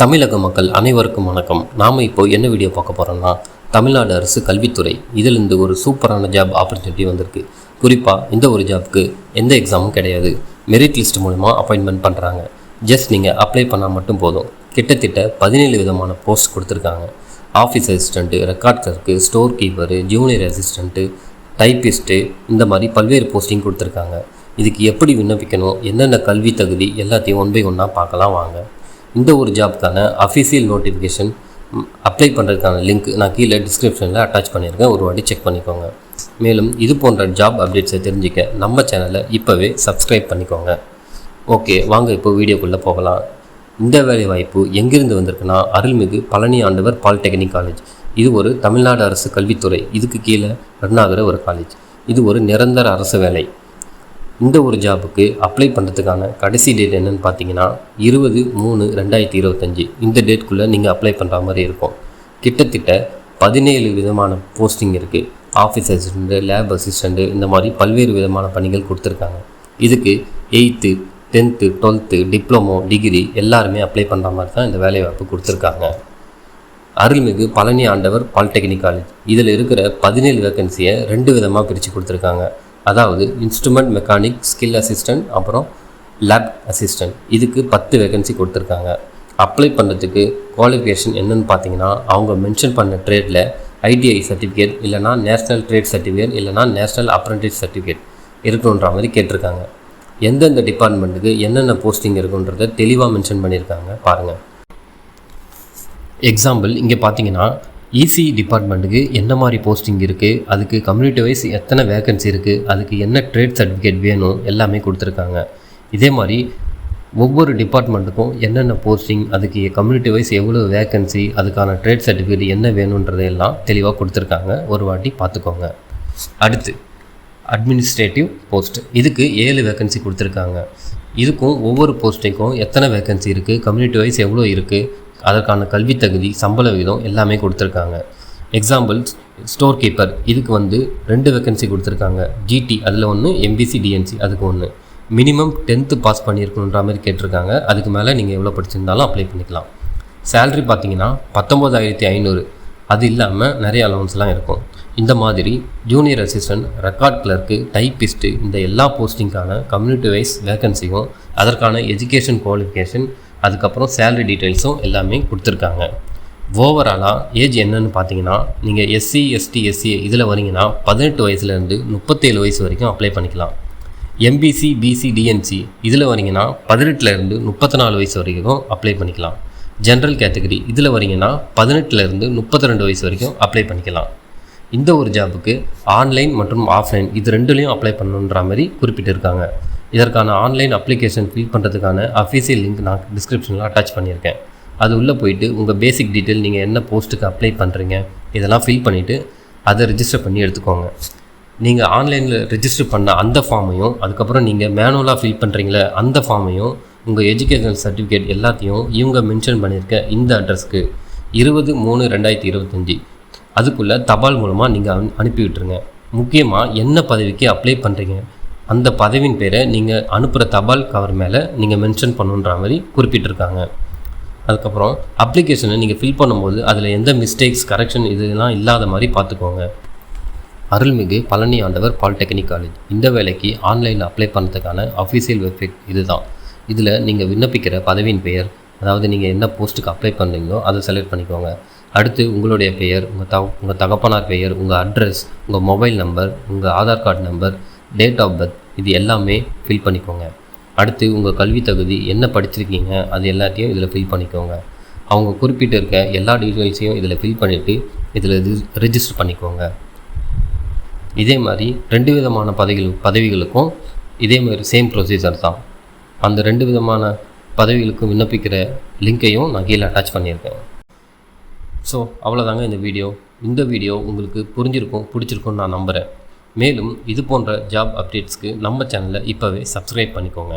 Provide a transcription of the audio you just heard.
தமிழக மக்கள் அனைவருக்கும் வணக்கம். நாம் இப்போ என்ன வீடியோ பார்க்க போகிறோம்னா தமிழ்நாடு அரசு கல்வித்துறை இதிலிருந்து ஒரு சூப்பரான ஜாப் ஆப்பர்ச்சுனிட்டி வந்திருக்கு. குறிப்பாக இந்த ஒரு ஜாப்க்கு எந்த எக்ஸாமும் கிடையாது. மெரிட் லிஸ்ட் மூலமாக அப்பாயின்மெண்ட் பண்ணுறாங்க ஜஸ்ட் நீங்கள் அப்ளை பண்ணால் மட்டும் போதும். கிட்டத்தட்ட பதினேழு விதமான போஸ்ட் கொடுத்துருக்காங்க. Office assistant record clerk store keeper junior assistant typist இந்த மாதிரி பல்வேறு போஸ்டிங் கொடுத்துருக்காங்க. இதுக்கு எப்படி விண்ணப்பிக்கணும்? என்னென்ன கல்வி தகுதி? எல்லாத்தையும் ஒன் பை ஒன்னாக பார்க்கலாம் வாங்க. இந்த ஒரு ஜாப்க்கான அஃபிஷியல் நோட்டிஃபிகேஷன் அப்ளை பண்ணுறதுக்கான லிங்க் நான் கீழே டிஸ்கிரிப்ஷனில் அட்டாச் பண்ணியிருக்கேன். ஒரு வாட்டி செக் பண்ணிக்கோங்க. மேலும் இது போன்ற ஜாப் அப்டேட்ஸை தெரிஞ்சுக்க நம்ம சேனலை இப்போவே சப்ஸ்கிரைப் பண்ணிக்கோங்க. ஓகே வாங்க இப்போ வீடியோக்குள்ளே போகலாம். இந்த வேலை வாய்ப்பு எங்கிருந்து வந்திருக்குன்னா அருள்மிகு பழனி ஆண்டவர் பாலிடெக்னிக் காலேஜ் இது ஒரு தமிழ்நாடு அரசு கல்வித்துறை. இதுக்கு கீழே ரன் ஆகிற ஒரு காலேஜ் இது ஒரு நிரந்தர அரசு வேலை. இந்த ஒரு ஜாபுக்கு அப்ளை பண்ணுறதுக்கான கடைசி டேட் என்னன்னு பார்த்தீங்கன்னா இருபது மூணு ரெண்டாயிரத்தி இருபத்தஞ்சி. இந்த டேட்குள்ளே நீங்கள் அப்ளை பண்ணுற மாதிரி இருக்கும். கிட்டத்தட்ட பதினேழு விதமான போஸ்டிங் இருக்குது ஆஃபீஸ் அசிஸ்டண்ட்டு லேப் அசிஸ்டண்ட்டு இந்த மாதிரி பல்வேறு விதமான பணிகள் கொடுத்துருக்காங்க. இதுக்கு eighth tenth twelfth diploma degree எல்லாருமே அப்ளை பண்ணுற மாதிரி தான் இந்த வேலைவாய்ப்பு கொடுத்துருக்காங்க. அருள்மிகு பழனி ஆண்டவர் பாலிடெக்னிக் காலேஜ் இதில் இருக்கிற பதினேழு வேக்கன்சியை ரெண்டு விதமாக பிரித்து கொடுத்துருக்காங்க. அதாவது இன்ஸ்ட்ருமெண்ட் மெக்கானிக் ஸ்கில் அசிஸ்டன்ட் அப்புறம் லேப் அசிஸ்டன்ட் இதுக்கு பத்து வேகன்சி கொடுத்துருக்காங்க. அப்ளை பண்ணுறதுக்கு குவாலிஃபிகேஷன் என்னன்னு பார்த்தீங்கன்னா அவங்க மென்ஷன் பண்ண ட்ரேடில் ஐடிஐ சர்டிஃபிகேட் இல்லைனா நேஷ்னல் ட்ரேட் சர்டிஃபிகேட் இல்லைனா நேஷ்னல் அப்ரண்டிஸ் சர்டிஃபிகேட் இருக்கணுன்ற மாதிரி கேட்டிருக்காங்க. எந்தெந்த டிபார்ட்மெண்ட்டுக்கு என்னென்ன போஸ்டிங் இருக்குன்றத தெளிவாக மென்ஷன் பண்ணியிருக்காங்க பாருங்கள் எக்ஸாம்பிள் இங்கே பார்த்தீங்கன்னா இசி டிபார்ட்மெண்ட்டுக்கு என்ன மாதிரி போஸ்டிங் இருக்குது அதுக்கு கம்யூனிட்டி வைஸ் எத்தனை வேகன்சி இருக்குது அதுக்கு என்ன ட்ரேட் சர்டிஃபிகேட் வேணும்? எல்லாமே கொடுத்துருக்காங்க. இதே மாதிரி ஒவ்வொரு டிபார்ட்மெண்ட்டுக்கும் என்னென்ன போஸ்டிங் அதுக்கு கம்யூனிட்டி வைஸ் எவ்வளோ வேகன்சி அதுக்கான ட்ரேட் சர்டிஃபிகேட் என்ன வேணுன்றதையெல்லாம் தெளிவாக கொடுத்துருக்காங்க. ஒரு வாட்டி பார்த்துக்கோங்க. அடுத்து அட்மினிஸ்ட்ரேட்டிவ் போஸ்ட் இதுக்கு ஏழு வேகன்சி கொடுத்துருக்காங்க. இதுக்கும் ஒவ்வொரு போஸ்டிங்க்கும் எத்தனை வேகன்சி இருக்குது கம்யூனிட்டி வைஸ் எவ்வளோ இருக்குது அதற்கான கல்வி தகுதி சம்பள விகிதம் எல்லாமே கொடுத்துருக்காங்க. எக்ஸாம்பிள் ஸ்டோர் கீப்பர் இதுக்கு வந்து ரெண்டு வேக்கன்சி கொடுத்துருக்காங்க. ஜிடி அதில் ஒன்று எம்பிசி டிஎன்சி அதுக்கு ஒன்று மினிமம் டென்த்து பாஸ் பண்ணியிருக்கணுன்ற மாதிரி கேட்டிருக்காங்க. அதுக்கு மேலே நீங்கள் எவ்வளோ படிச்சிருந்தாலும் அப்ளை பண்ணிக்கலாம். சேல்ரி பார்த்தீங்கன்னா பத்தொம்போதாயிரத்தி ஐநூறு. அது இல்லாமல் நிறைய அலவன்ஸ்லாம் இருக்கும். இந்த மாதிரி junior assistant record clerk typist இந்த எல்லா போஸ்டிங்கான கம்யூனிட்டி வைஸ் வேக்கன்சியும் அதற்கான எஜுகேஷன் குவாலிஃபிகேஷன் அதுக்கப்புறம் சேலரி டீட்டெயில்ஸும் எல்லாமே கொடுத்துருக்காங்க. ஓவராலாக ஏஜ் என்னன்னு பார்த்தீங்கன்னா நீங்கள் எஸ்சி எஸ்டி எஸ்சி இதில் வரீங்கன்னா பதினெட்டு வயசுலேருந்து முப்பத்தேழு வயசு வரைக்கும் அப்ளை பண்ணிக்கலாம். எம்பிசி பிசி டிஎன்சி இதில் வரீங்கன்னா பதினெட்டுலேருந்து முப்பத்தி நாலு வயசு வரைக்கும் அப்ளை பண்ணிக்கலாம். ஜென்ரல் கேட்டகரி இதில் வரீங்கன்னா பதினெட்டுலேருந்து முப்பத்தி ரெண்டு வயசு வரைக்கும் அப்ளை பண்ணிக்கலாம். இந்த ஒரு ஜாபுக்கு ஆன்லைன் மற்றும் ஆஃப்லைன் இது ரெண்டுலேயும் அப்ளை பண்ணணுன்ற மாதிரி குறிப்பிட்டிருக்காங்க. இதற்கான ஆன்லைன் அப்ளிகேஷன் ஃபில் பண்ணுறதுக்கான அஃபீஷியல் லிங்க் நான் டிஸ்கிரிப்ஷனில் அட்டாச் பண்ணியிருக்கேன். அது உள்ளே போயிட்டு உங்கள் பேசிக் டீட்டெயில் நீங்கள் என்ன போஸ்ட்டுக்கு அப்ளை பண்ணுறீங்க இதெல்லாம் ஃபில் பண்ணிவிட்டு அதை ரிஜிஸ்டர் பண்ணி எடுத்துக்கோங்க. நீங்கள் ஆன்லைனில் ரிஜிஸ்டர் பண்ண அந்த ஃபார்மையும் அதுக்கப்புறம் நீங்கள் மேனுவலாக ஃபில் பண்ணுறீங்களே அந்த ஃபார்மையும் உங்கள் எஜுகேஷனல் சர்டிஃபிகேட் எல்லாத்தையும் இவங்க மென்ஷன் பண்ணியிருக்க இந்த அட்ரஸ்க்கு இருபது மூணு ரெண்டாயிரத்தி இருபத்தஞ்சி. அதுக்குள்ளே தபால் மூலமாக நீங்கள் அனுப்பி விட்டுருங்க. முக்கியமாக என்ன பதவிக்கு அப்ளை பண்ணுறீங்க அந்த பதவியின் பேரை நீங்கள் அனுப்புகிற தபால் கவர் மேலே நீங்கள் மென்ஷன் பண்ணுன்ற மாதிரி குறிப்பிட்டிருக்காங்க. அதுக்கப்புறம் அப்ளிகேஷனை நீங்கள் ஃபில் பண்ணும்போது அதில் எந்த மிஸ்டேக்ஸ் கரெக்ஷன் இதெல்லாம் இல்லாத மாதிரி பார்த்துக்கோங்க. அருள்மிகு பழனி ஆண்டவர் பாலிடெக்னிக் காலேஜ் இந்த வேலைக்கு ஆன்லைனில் அப்ளை பண்ணுறதுக்கான அஃபீஷியல் வெப்சைட் இதுதான். இதில் நீங்கள் விண்ணப்பிக்கிற பதவியின் பெயர் அதாவது நீங்கள் என்ன போஸ்ட்டுக்கு அப்ளை பண்ணுறீங்களோ அதை செலக்ட் பண்ணிக்கோங்க. அடுத்து உங்களுடைய பெயர் உங்கள் த உங்கள் தகப்பனார் பெயர் உங்கள் அட்ரஸ் உங்கள் மொபைல் நம்பர் உங்கள் Aadhaar card number date of birth இது எல்லாமே ஃபில் பண்ணிக்கோங்க. அடுத்து உங்கள் கல்வி தகுதி என்ன படிச்சிருக்கீங்க அது எல்லாத்தையும் இதில் ஃபில் பண்ணிக்கோங்க. அவங்க குறிப்பிட்டு இருக்க எல்லா டீட்டெயில்ஸையும் இதில் ஃபில் பண்ணிவிட்டு இதில் ரிஜிஸ்டர் பண்ணிக்கோங்க. இதே மாதிரி ரெண்டு விதமான பதவிகள் பதவிகளுக்கும் இதே மாதிரி சேம் ப்ரொசீஜர் தான். அந்த ரெண்டு விதமான பதவிகளுக்கும் விண்ணப்பிக்கிற லிங்க்கையும் நான் கீழே அட்டாச் பண்ணியிருக்கேன். ஸோ அவ்வளோதாங்க இந்த வீடியோ இந்த வீடியோ உங்களுக்கு புரிஞ்சிருக்கும் பிடிச்சிருக்கும்னு நான் நம்புகிறேன் மேலும் இது போன்ற ஜாப் அப்டேட்ஸ்க்கு நம்ம சேனலை இப்போவே சப்ஸ்கிரைப் பண்ணிக்கோங்க.